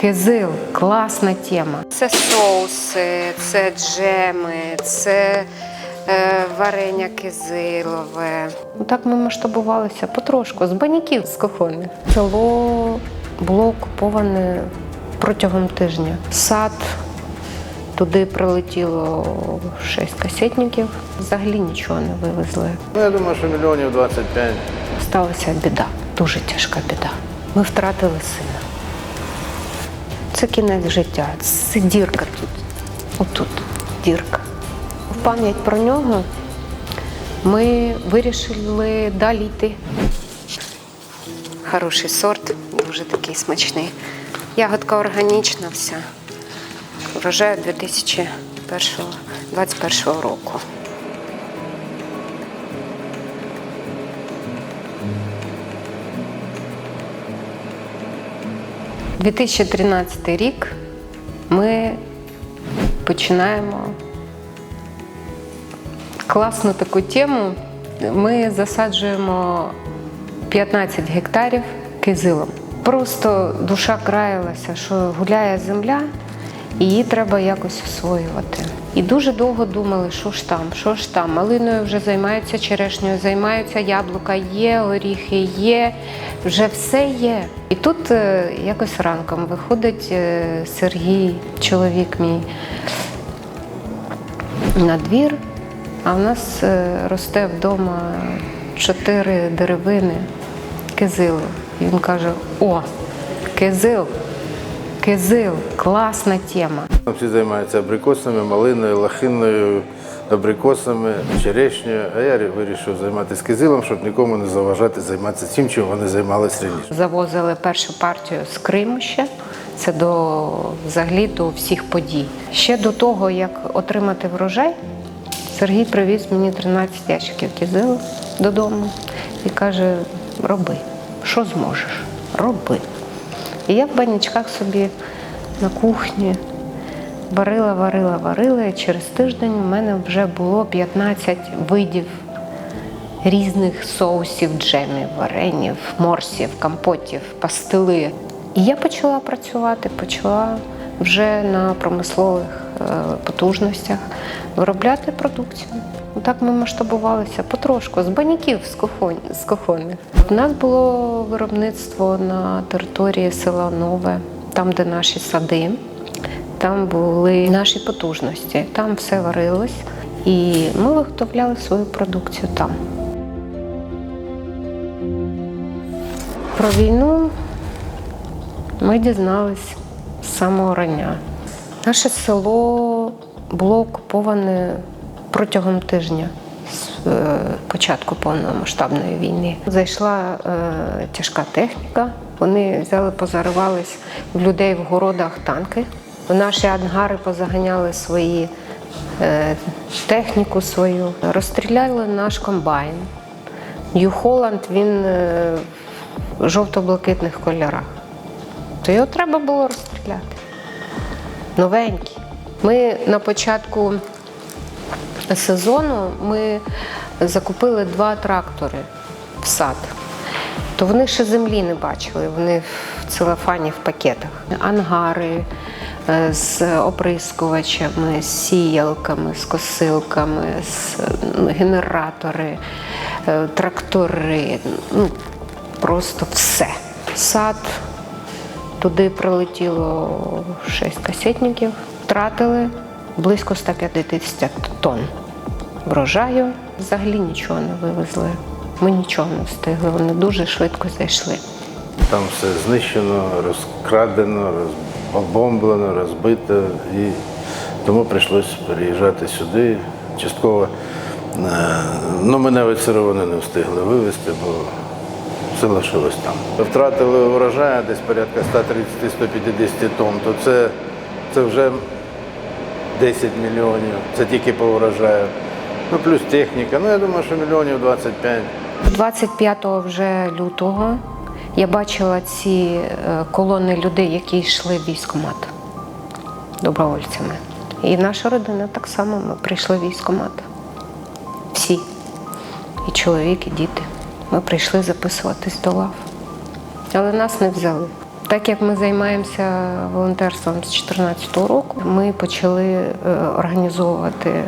Кизил класна тема. Це соуси, це джеми, це е, варення кизилове. Ну, Так ми масштабувалися потрошку, з баняків з кухонних. Село було окуповане протягом тижня. Сад туди прилетіло шість касетників. Взагалі нічого не вивезли. Ну, я думаю, що мільйонів 25. Сталася біда, дуже тяжка біда. Ми втратили сина. Це кінець життя, це дірка тут. Отут дірка. В пам'ять про нього ми вирішили далі йти. Хороший сорт, дуже такий смачний. Ягодка органічна вся. Врожаю 2021 року. – 2013 рік ми починаємо класну таку тему. Ми засаджуємо 15 гектарів кизилом. Просто душа краялася, що гуляє земля, її треба якось освоювати. І дуже довго думали, що ж там, що ж там. Малиною вже займаються черешнею, займаються яблука, є горіхи, є, вже все є. І тут е, якось ранком виходить е, Сергій, чоловік мій, на двір, а в нас е, росте вдома чотири деревини кизилу. І він каже: О, кизил, кизил, класна тема. Там всі займаються абрикосами, малиною, лохиною, абрикосами, черешнею. А я вирішив займатися кизилом, щоб нікому не заважати займатися тим, чим вони займалися раніше. Завозили першу партію з Криму ще. Це до взагалі до всіх подій. Ще до того, як отримати врожай, Сергій привіз мені 13 ящиків кизилу додому і каже: роби, що зможеш, роби. І я в банячках собі на кухні варила, варила, варила. І через тиждень у мене вже було 15 видів різних соусів, джемів, варенів, морсів, компотів, пастили. І я почала працювати, почала вже на промислових е, потужностях виробляти продукцію. Так ми масштабувалися потрошку, з баняків з кухонь- з кухонних. У нас було виробництво на території села Нове, там, де наші сади, там були наші потужності, там все варилось, і ми виготовляли свою продукцію там. Про війну ми дізнались з самого рання. Наше село було окуповане протягом тижня з е, початку повномасштабної війни. Зайшла е, тяжка техніка. Вони взяли, позаривались в людей в городах танки. В наші ангари позаганяли свої е, техніку свою, розстріляли наш комбайн. Нью Холланд він е, в жовто-блакитних кольорах. То його треба було розстріляти. Новенький. Ми на початку сезону ми закупили два трактори в сад. То вони ще землі не бачили, вони в целофані в пакетах. Ангари е, з оприскувачами, з сіялками, з косилками, з ну, генератори, е, трактори. Ну, просто все. Сад Туди прилетіло 6 касетників, втратили близько 150 тонн врожаю. Взагалі нічого не вивезли. Ми нічого не встигли. Вони дуже швидко зайшли. Там все знищено, розкрадено, розбомблено, розбито. І тому прийшлося переїжджати сюди. Частково е, ну, ми навіть не встигли вивезти, бо все лишилось там. Втратили урожаю десь порядка 130-150 тонн, то це, це вже 10 мільйонів. Це тільки по урожаю. Ну, плюс техніка. Ну, я думаю, що мільйонів 25. 25 вже лютого я бачила ці е, колони людей, які йшли в військкомат добровольцями. І наша родина так само ми прийшли в військкомат. Всі. І чоловік, і діти. Ми прийшли записуватись до лав. Але нас не взяли. Так як ми займаємося волонтерством з 2014 року, ми почали е, організовувати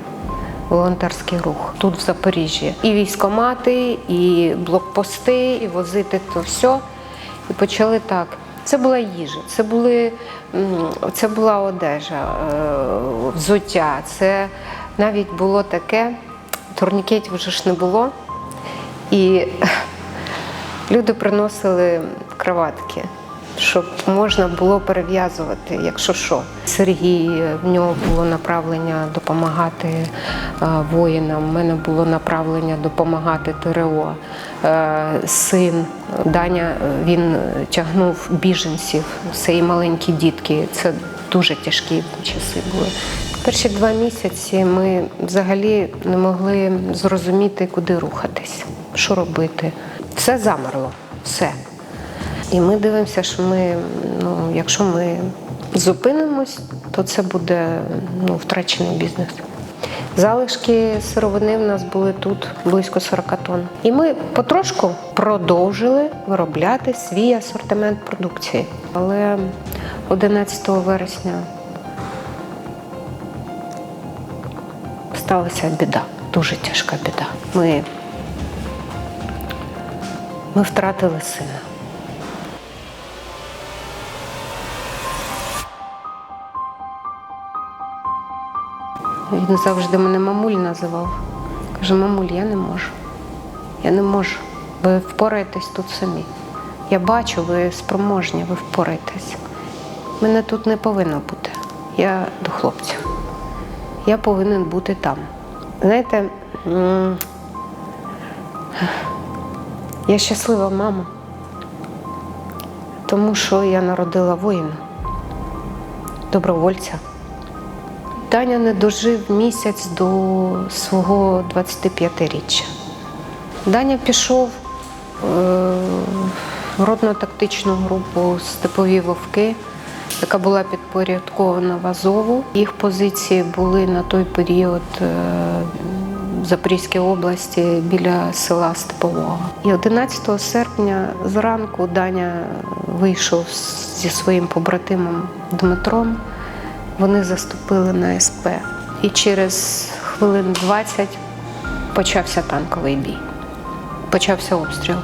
волонтерський рух тут, в Запоріжжі. І військомати, і блокпости, і возити то все. І почали так. Це була їжа, це, були, це була одежа, е, взуття. Це навіть було таке, турнікетів вже ж не було. І люди приносили кроватки, щоб можна було перев'язувати, якщо що. Сергій в нього було направлення допомагати е, воїнам. У мене було направлення допомагати ТРО. Е, Син Даня е, він тягнув біженців, це і маленькі дітки. Це дуже тяжкі часи були. Перші два місяці ми взагалі не могли зрозуміти, куди рухатись, що робити. Все замерло, все. І ми дивимося, що ми, ну, якщо ми зупинимось, то це буде ну, втрачений бізнес. Залишки сировини в нас були тут близько 40 тонн. І ми потрошку продовжили виробляти свій асортимент продукції. Але 11 вересня сталася біда, дуже тяжка біда. Ми, ми втратили сина. Він завжди мене мамуль називав. Каже, мамуль, я не можу. Я не можу. Ви впораєтесь тут самі. Я бачу, ви спроможні, ви впораєтесь. Мене тут не повинно бути. Я до хлопців. Я повинен бути там. Знаєте, я щаслива мама, тому що я народила воїна, добровольця. Таня не дожив місяць до свого 25-річчя. Даня пішов е, в родно-тактичну групу Степові вовки, яка була підпорядкована в Азову. Їх позиції були на той період е, в Запорізькій області біля села Степового. І 11 серпня зранку Даня вийшов зі своїм побратимом Дмитром. Вони заступили на СП. І через хвилин 20 почався танковий бій. Почався обстріл.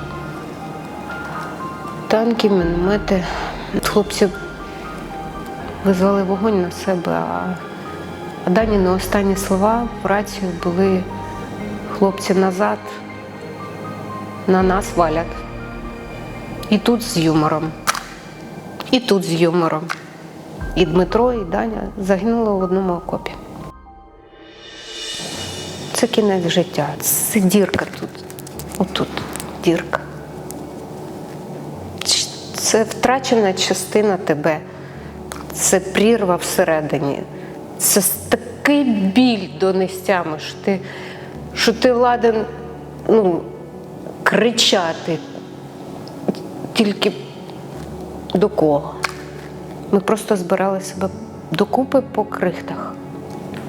Танки, міномети. Хлопці визвали вогонь на себе, а, а дані на останні слова в рацію були хлопці назад, на нас валять. І тут з юмором. І тут з юмором. І Дмитро, і Даня загинули в одному окопі. Це кінець життя. Це дірка тут. Отут дірка. Це втрачена частина тебе. Це прірва всередині. Це такий біль до нестями, що ти, що ти ладен ну, кричати. Тільки до кого? Ми просто збирали себе докупи по крихтах,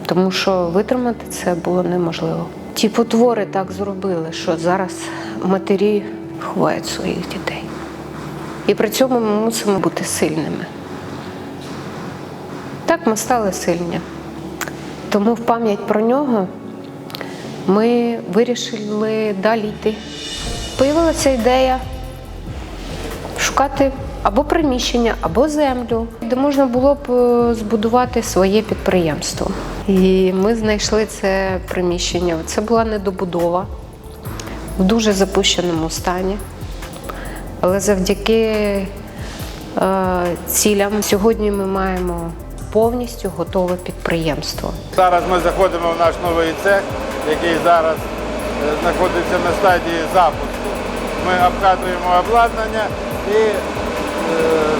тому що витримати це було неможливо. Ті потвори так зробили, що зараз матері ховають своїх дітей. І при цьому ми мусимо бути сильними. Так ми стали сильні. Тому в пам'ять про нього ми вирішили далі йти. Появилася ідея шукати або приміщення, або землю, де можна було б е, збудувати своє підприємство. І ми знайшли це приміщення. Це була недобудова в дуже запущеному стані. Але завдяки е, цілям сьогодні ми маємо повністю готове підприємство. Зараз ми заходимо в наш новий цех, який зараз е, знаходиться на стадії запуску. Ми обкатуємо обладнання і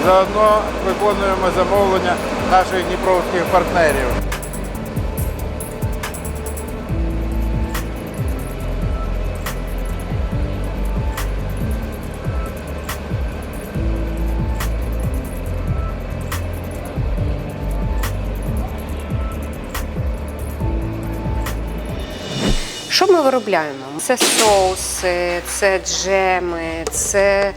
заодно виконуємо замовлення наших дніпровських партнерів. Що ми виробляємо? Це соуси, це джеми, це е,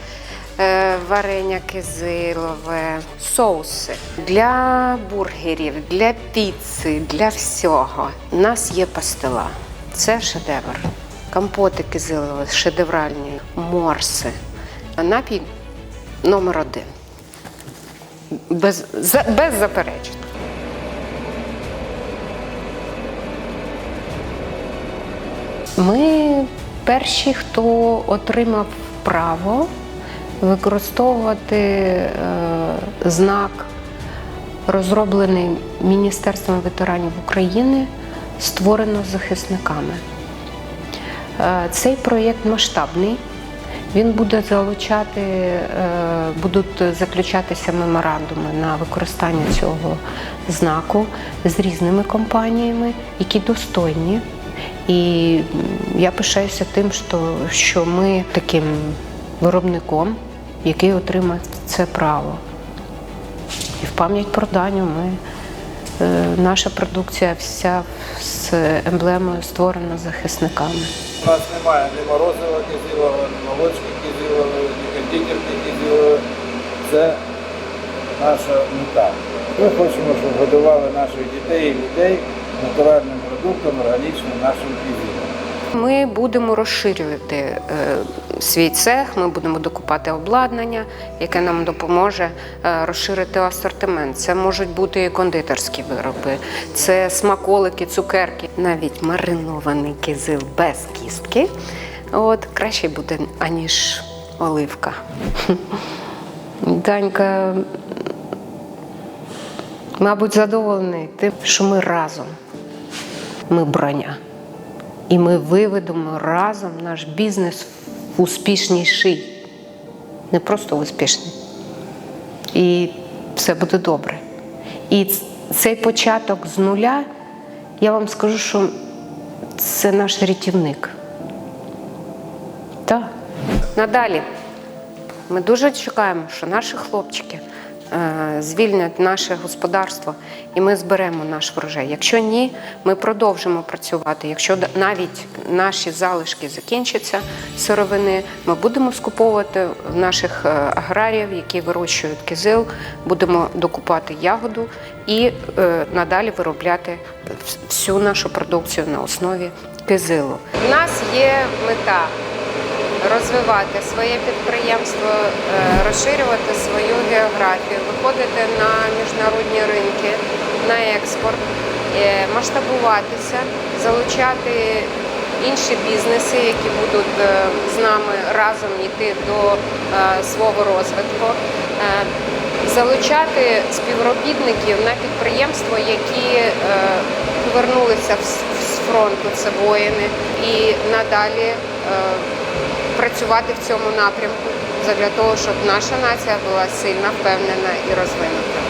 варення кизилове, соуси для бургерів, для піци, для всього. У нас є пастила. Це шедевр. Компоти кизилові, шедевральні, морси. Напій номер один. Без, за- беззаперечно. Ми перші, хто отримав право використовувати е, знак, розроблений Міністерством ветеранів України, створено захисниками. Е, Цей проєкт масштабний. Він буде залучати, е, будуть заключатися меморандуми на використання цього знаку з різними компаніями, які достойні. І я пишаюся тим, що, що ми таким виробником, який отримав це право. І в пам'ять про Даню ми, е, наша продукція вся з емблемою створена захисниками. У нас немає ні морозива кизилова, ні молочки кизилової, ні кондитерки кизилової. Це наша мета. Ми хочемо, щоб годували наших дітей і людей натуральним продуктом, органічним нашим кизилом. Ми будемо розширювати е, свій цех, ми будемо докупати обладнання, яке нам допоможе е, розширити асортимент. Це можуть бути і кондитерські вироби, це смаколики, цукерки, навіть маринований кизил без кістки. От краще буде, аніж оливка. Данька, мабуть, задоволений тим, що ми разом. Ми броня. І ми виведемо разом наш бізнес в успішніший. Не просто успішний. І все буде добре. І цей початок з нуля, я вам скажу, що це наш рятівник. Так. Надалі. Ми дуже чекаємо, що наші хлопчики звільнять наше господарство і ми зберемо наш врожай. Якщо ні, ми продовжимо працювати. Якщо навіть наші залишки закінчаться сировини, ми будемо скуповувати в наших е, аграріїв, які вирощують кизил, будемо докупати ягоду і е, надалі виробляти всю нашу продукцію на основі кизилу. У нас є мета розвивати своє підприємство, е, розширювати свою географію, виходити на міжнародні ринки, на експорт, е, масштабуватися, залучати інші бізнеси, які будуть е, з нами разом йти до свого розвитку. Залучати співробітників на підприємства, які повернулися з фронту, це воїни, і надалі працювати в цьому напрямку для того, щоб наша нація була сильна, впевнена і розвинута.